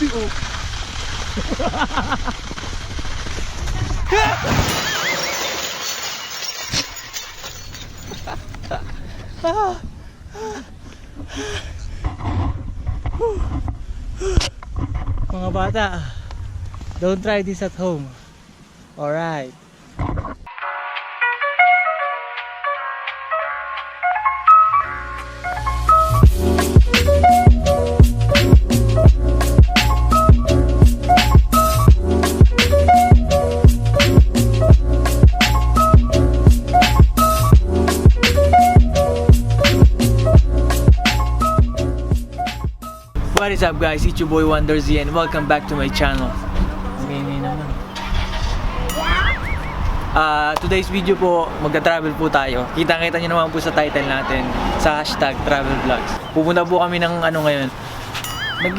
Grabe oh. Mga bata, don't try this at home. Alright. What is up guys? It's your boy Wonder Z and welcome back to my channel. Ah, today's video po, magta-travel po tayo. Kitang-kita nyo naman po sa title natin, sa hashtag travel vlogs. Pupunta po kami ng ano ngayon. Nag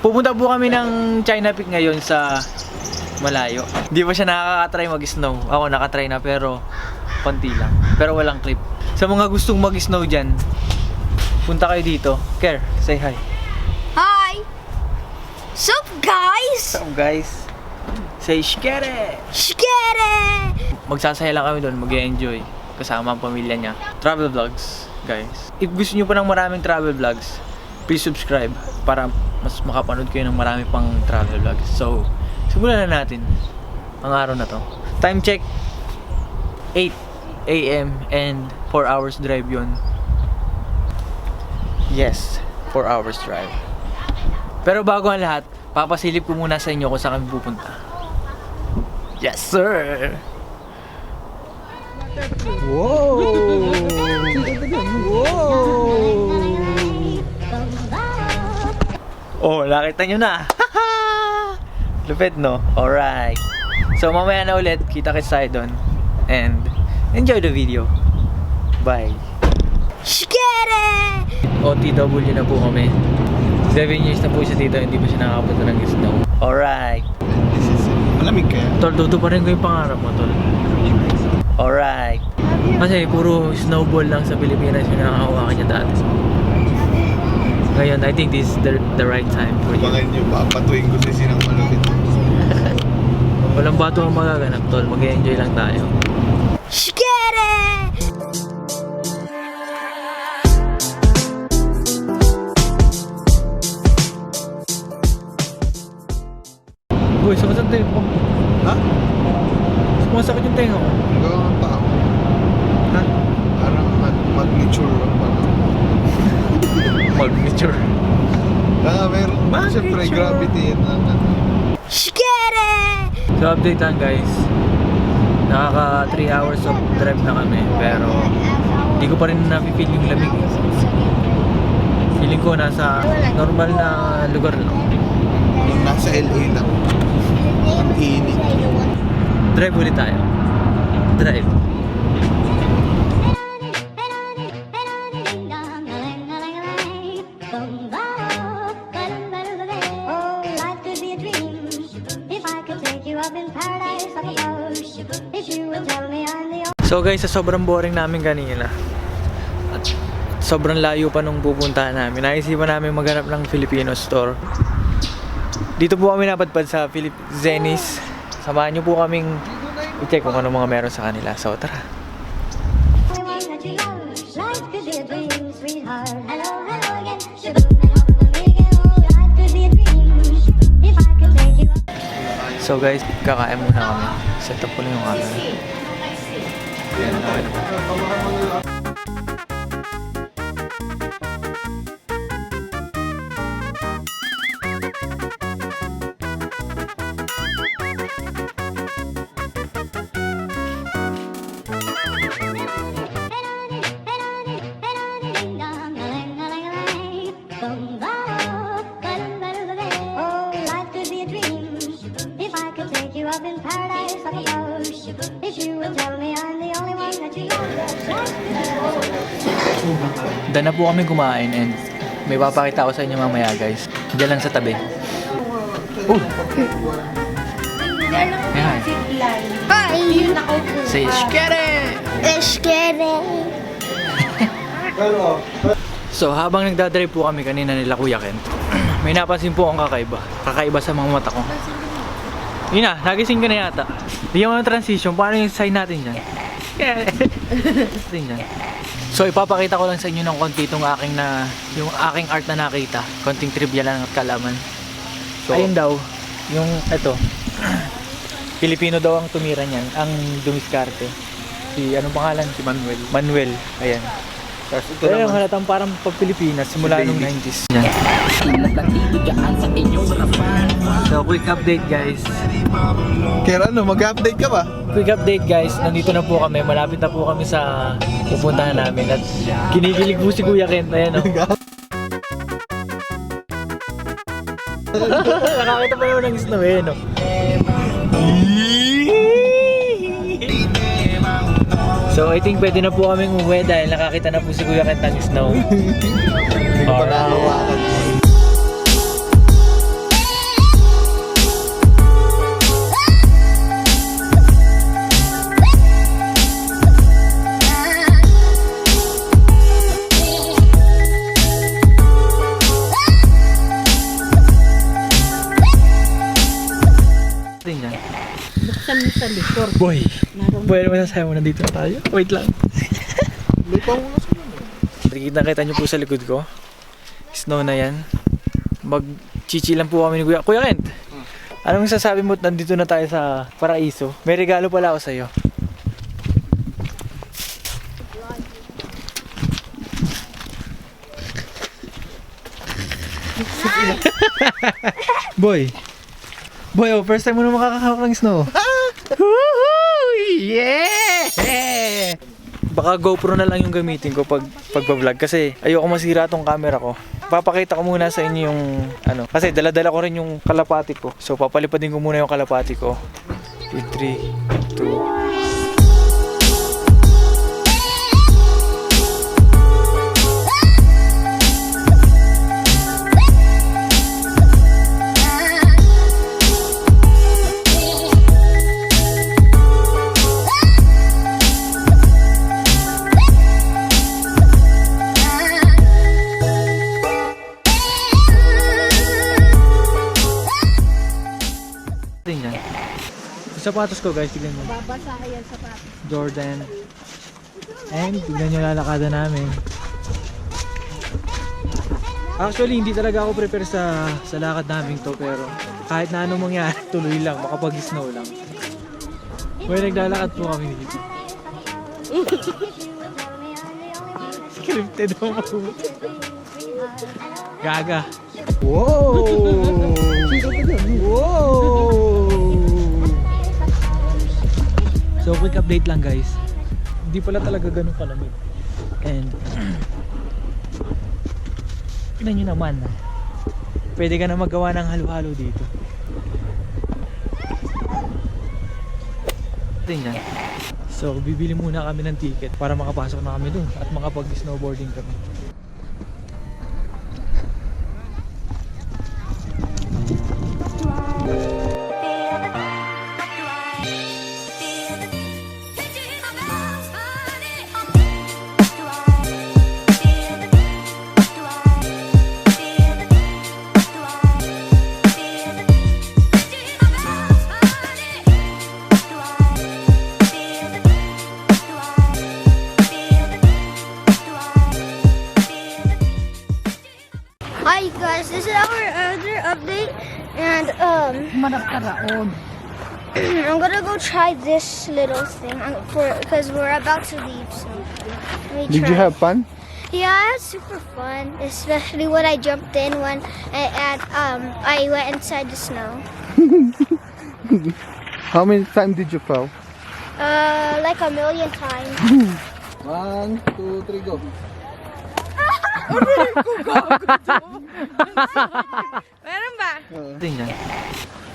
Pupunta po kami ng China Peak ngayon sa malayo. Hindi pa siya nakaka-try mag-snow. Ako nakatry na pero konti lang. Pero walang clip. Sa mga gustong mag-snow dyan, punta kayo dito. Care, say. Hi! Guys? What's up guys? Say shkere! Shkere! Magsasaya lang kami doon, mag enjoy kasama ang pamilya niya. Travel vlogs, guys. If gusto niyo pa ng maraming travel vlogs, please subscribe para mas makapanood kayo ng marami pang travel vlogs. So, simulan na natin ang araw na to. Time check, 8 a.m. and 4 hours drive yon. Yes, 4 hours drive. Pero bago ang lahat, papasilip ko muna sa inyo kung saan kami pupunta. Yes, sir! Wow! Oh, nakita nyo na! Lupit, no? Alright. So, mamaya na ulit, kita kits tayo doon. And, enjoy the video. Bye! Shkere! OTW na po kami. 7 years na po siya dito, hindi pa siya nakakapunta ng snow. Alright. This is malamig kaya. Tol, tutuparin ko yung pangarap mo, tol. Alright. Kasi puro snowball lang sa Pilipinas yung nakakawakan niya dati. Ngayon, I think this is the, the right time for you. Abangan nyo, papatuin ko sa sinang malupit. Walang bato ang magaganap, tol. Mag-enjoy lang tayo. Shkere! Ang tenga ko. Ha? Sumasakit yung tenga ko. Ang paa mo. Ha? Parang mag mag-mature lang pala. Mag-mature. Kaya meron, siyempre gravity yan. na- na- Shkere! So, update lang guys. Nakaka 3 hours of drive na kami. Pero, hindi ko pa rin nafe-feel yung lamig. Feeling ko nasa normal na lugar lang. Yung nasa LA lang. Ang init. Drive ulit tayo. Drive. So guys, sa sobrang boring namin kanina at sobrang layo pa nung pupuntahan namin, naisipan namin maghanap ng Filipino store. Dito po kami napadpad sa Philip Zenis. Samahan niyo po kaming i-check kung ano mga meron sa kanila. So tara. So guys, kakain muna kami. Set up ko lang yung camera. Ayan, okay. Paradise like a. If you would tell me I'm the only one that you love. Life could be Dahil na po kami kumain and may papakita ko sa inyo mamaya guys. Diyan lang sa tabi. Oh! Yan. Hi! Say, shkere! Shkere! So habang nagdadrive po kami kanina nila Kuya Ken, May napansin po akong kakaiba. Kakaiba sa mga mata ko. Yun na, nagising ka na yata. Bigyan mo ng transition. Paano yung sign natin dyan? natin dyan. So ipapakita ko lang sa inyo ng konti itong aking na yung aking art na nakita. Konting trivia lang at kalaman. So, ayun daw, yung ito. Pilipino daw ang tumira niyan, ang dumiskarte. Si anong pangalan? Si Manuel. Manuel. Ayan. Tapos ito Kaya yung naman. halatang parang pag Pilipinas simula Si nung Bailey. 90s. Yan. So quick update guys. Kaya ano, mag-update ka ba? Quick update guys, nandito na po kami. Malapit na po kami sa pupuntahan namin. At kinikilig po si Kuya Kent. Ayan o. Nakakita pa naman ng snow eh, no? So I think pwede na po kaming umuwi dahil nakakita na po si Kuya Kent ng snow. Hindi ko pa Alright. nakahawakan. Tingnan. Buksan mo sa likod. Boy, Naroon. boy ano masasabi mo nandito na tayo? Wait lang. Lupang mo na sa Nakikita kita nyo po sa likod ko. Snow na yan. Mag chichi lang po kami ni Kuya. Kuya Kent, anong sasabi mo nandito na tayo sa Paraiso? May regalo pala ako sa'yo. Boy. Boy, oh, first time mo na makakahawak ng snow. Yeah! Baka GoPro na lang yung gamitin ko pag pagba-vlog kasi ayoko masira tong camera ko. Papakita ko muna sa inyo yung ano kasi dala-dala ko rin yung kalapati ko. So papalipadin ko muna yung kalapati ko. In 3 2 sapatos ko guys, tignan nyo. Babasa yan sa pato. Jordan. And tignan nyo lalakada namin. Actually, hindi talaga ako prepare sa sa lakad namin to pero kahit na anong mangyari, tuloy lang, makapag snow lang. May naglalakad po kami dito. Scripted mo Gaga. Wow! wow! So quick update lang guys. Hindi pala talaga ganun kalamig. And Tignan nyo naman. Pwede ka na magawa ng halo-halo dito. Tingnan. So, bibili muna kami ng ticket para makapasok na kami dun at makapag-snowboarding kami. Guys, this is our other update, and um, I'm gonna go try this little thing for because we're about to leave. So let Did try. you have fun? Yeah, it's super fun, especially when I jumped in when and um I went inside the snow. How many times did you fall? Uh, like a million times. One, two, three, go. Meron ba? Tingnan.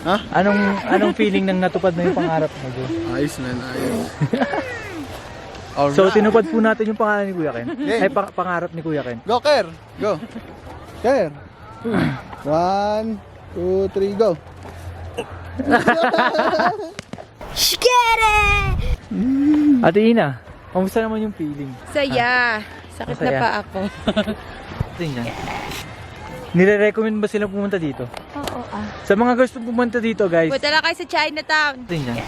Ha? Anong anong feeling nang natupad na yung pangarap mo? bro? Ayos na, ayos. Alright. So tinupad po natin yung pangalan ni Kuya Ken. Ay pang- pangarap ni Kuya Ken. Go, Ker! Go! Ker! One, two, three, go! Skere! Ate Ina, kamusta naman yung feeling? Saya. Sakit na Masaya. pa ako. Tingnan. Nire-recommend ba sila pumunta dito? Oo ah. Sa mga gusto pumunta dito guys, Punta lang kayo sa Chinatown. dyan.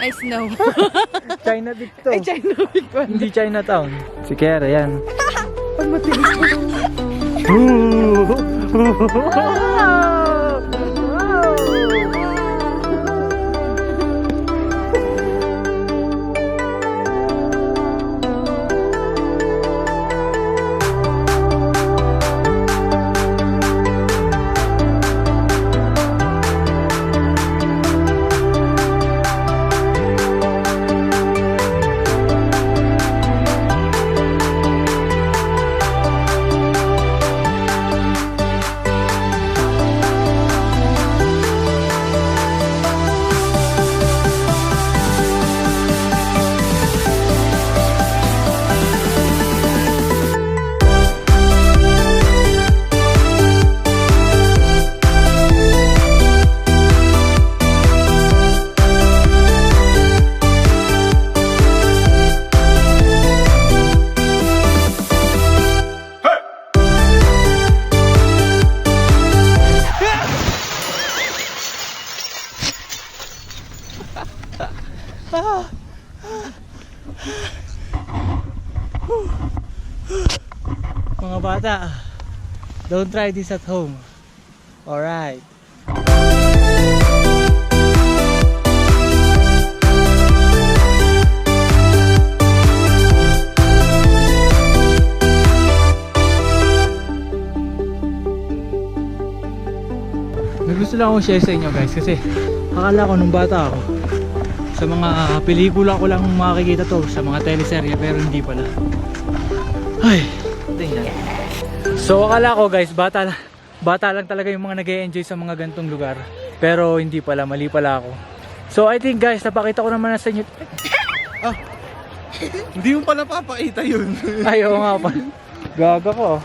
Nice snow. China dito. Ay, China pa. Hindi Chinatown. Si Kera, yan. Pag matigas. Mga bata, don't try this at home. Alright. May gusto lang akong share sa inyo guys kasi akala ko nung bata ako sa mga pelikula ko lang makikita to sa mga teleserye pero hindi pala. Ay, tingnan. So akala ko guys, bata lang, bata lang talaga yung mga nag enjoy sa mga gantong lugar. Pero hindi pala, mali pala ako. So I think guys, napakita ko naman na sa inyo. Hindi mo pala papakita yun. Ay, oo nga pa. Gaga ko.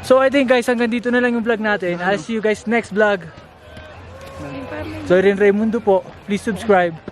So I think guys, hanggang dito na lang yung vlog natin. I'll see you guys next vlog. So Rin Raimundo po, please subscribe.